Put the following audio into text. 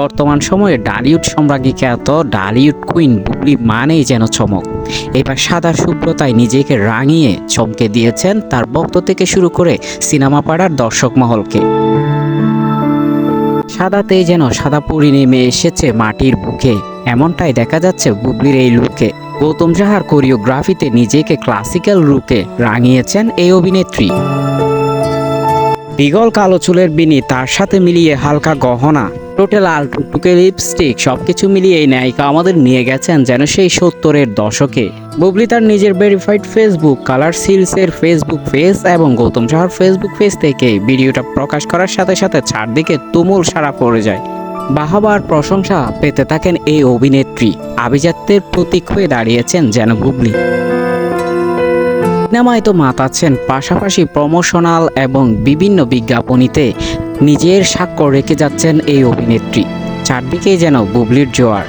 বর্তমান সময়ে ডালিউড সম্রাজ্ঞী খ্যাত ডালিউড কুইন বুবলি মানেই যেন চমক। এবার সাদা শুভ্রতায় নিজেকে রাঙিয়ে চমকে দিয়েছেন তার ভক্ত থেকে শুরু করে সিনেমা পাড়ার দর্শক মহলকে। সাদাতেই যেন সাদা পরি নেমে এসেছে মাটির বুকে। এমনটাই দেখা যাচ্ছে বুবলির এই লুকে। গৌতম সাহার কোরিওগ্রাফিতে নিজেকে ক্লাসিক্যাল রুকে রাঙিয়েছেন এই অভিনেত্রী। বিগল কালো চুলের বিনি তার সাথে মিলিয়ে হালকা গহনা টোটাল লাল টুকটুকে লিপস্টিক সবকিছু মিলিয়ে এই নায়িকা আমাদের নিয়ে গেছেন যেন সেই সত্তরের দশকে। বুবলি তার নিজের ভেরিফাইড ফেসবুক কালার সিলসের ফেসবুক পেজ এবং গৌতম সাহার ফেসবুক পেজ থেকে ভিডিওটা প্রকাশ করার সাথে সাথে চারদিকে তুমুল সারা পড়ে যায়। বাহাবার প্রশংসা পেতে থাকেন এই অভিনেত্রী। আভিজাত্যের প্রতীক হয়ে দাঁড়িয়েছেন যেন বুবলি। সিনেমায় তো মাতাচ্ছেন পাশাপাশি প্রমোশনাল এবং বিভিন্ন বিজ্ঞাপনীতে নিজের স্বাক্ষর রেখে যাচ্ছেন এই অভিনেত্রী। চারদিকেই যেন বুবলির জোয়ার।